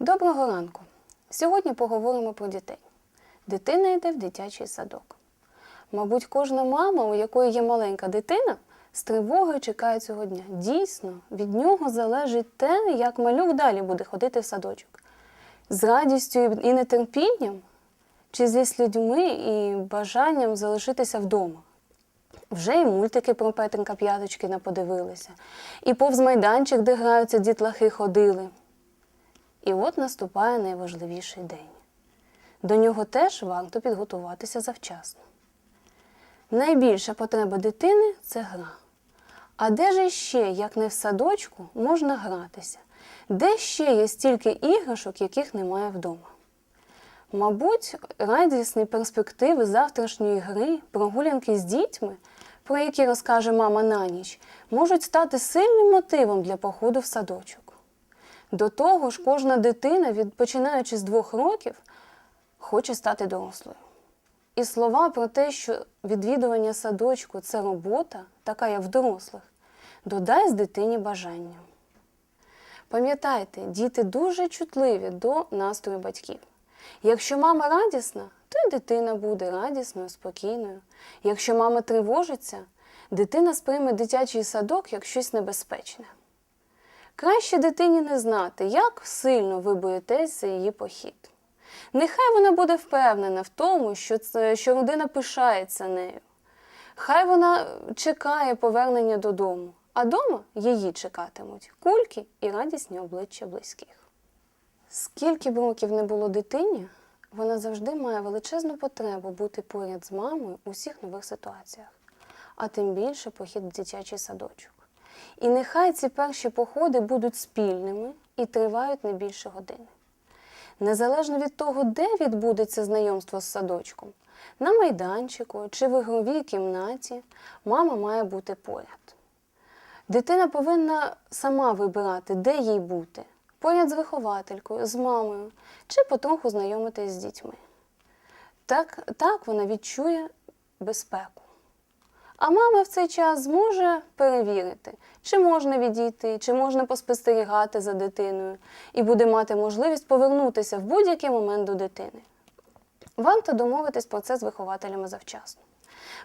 Доброго ранку! Сьогодні поговоримо про дітей. Дитина йде в дитячий садок. Мабуть, кожна мама, у якої є маленька дитина, з тривогою чекає цього дня. Дійсно, від нього залежить те, як малюк далі буде ходити в садочок. З радістю і нетерпінням, чи зі слідьми і бажанням залишитися вдома. Вже і мультики про Петрика П'яточкина подивилися, і повз майданчик, де граються дітлахи, ходили. І от наступає найважливіший день. До нього теж варто підготуватися завчасно. Найбільша потреба дитини це гра. А де ж ще, як не в садочку, можна гратися? Де ще є стільки іграшок, яких немає вдома? Мабуть, радісні перспективи завтрашньої гри, прогулянки з дітьми, про які розкаже мама на ніч, можуть стати сильним мотивом для походу в садочок. До того ж, кожна дитина, від- починаючи з двох років, хоче стати дорослою. І слова про те, що відвідування садочку це робота, така як в дорослих, додасть дитині бажання. Пам'ятайте, діти дуже чутливі до настрою батьків. Якщо мама радісна, то й дитина буде радісною, спокійною. Якщо мама тривожиться, дитина сприйме дитячий садок як щось небезпечне. Краще дитині не знати, як сильно ви боїтесь за її похід. Нехай вона буде впевнена в тому, що, це, що родина пишається нею. Хай вона чекає повернення додому, а дома її чекатимуть кульки і радісні обличчя близьких. Скільки б років не було дитині, вона завжди має величезну потребу бути поряд з мамою у всіх нових ситуаціях, а тим більше похід в дитячий садочок. І нехай ці перші походи будуть спільними і тривають не більше години. Незалежно від того, де відбудеться знайомство з садочком, на майданчику чи в ігровій кімнаті, мама має бути поряд. Дитина повинна сама вибирати, де їй бути, поряд з вихователькою, з мамою, чи потроху знайомитись з дітьми. Так, так вона відчує безпеку. А мама в цей час зможе перевірити, чи можна відійти, чи можна поспостерігати за дитиною, і буде мати можливість повернутися в будь-який момент до дитини. Варто домовитись про це з вихователями завчасно.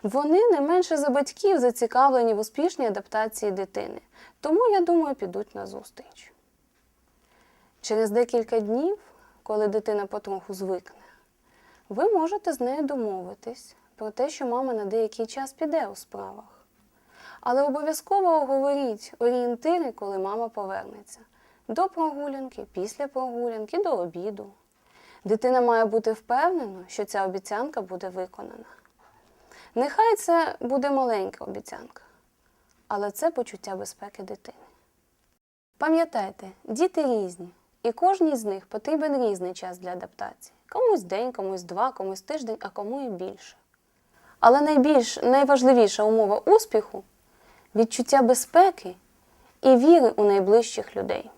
Вони не менше за батьків зацікавлені в успішній адаптації дитини, тому, я думаю, підуть на зустріч. Через декілька днів, коли дитина потроху звикне, ви можете з нею домовитись про те, що мама на деякий час піде у справах. Але обов'язково оговоріть орієнтири, коли мама повернеться. До прогулянки, після прогулянки, до обіду. Дитина має бути впевнена, що ця обіцянка буде виконана. Нехай це буде маленька обіцянка, але це почуття безпеки дитини. Пам'ятайте, діти різні, і кожній з них потрібен різний час для адаптації. Комусь день, комусь два, комусь тиждень, а кому і більше. Але найбільш найважливіша умова успіху відчуття безпеки і віри у найближчих людей.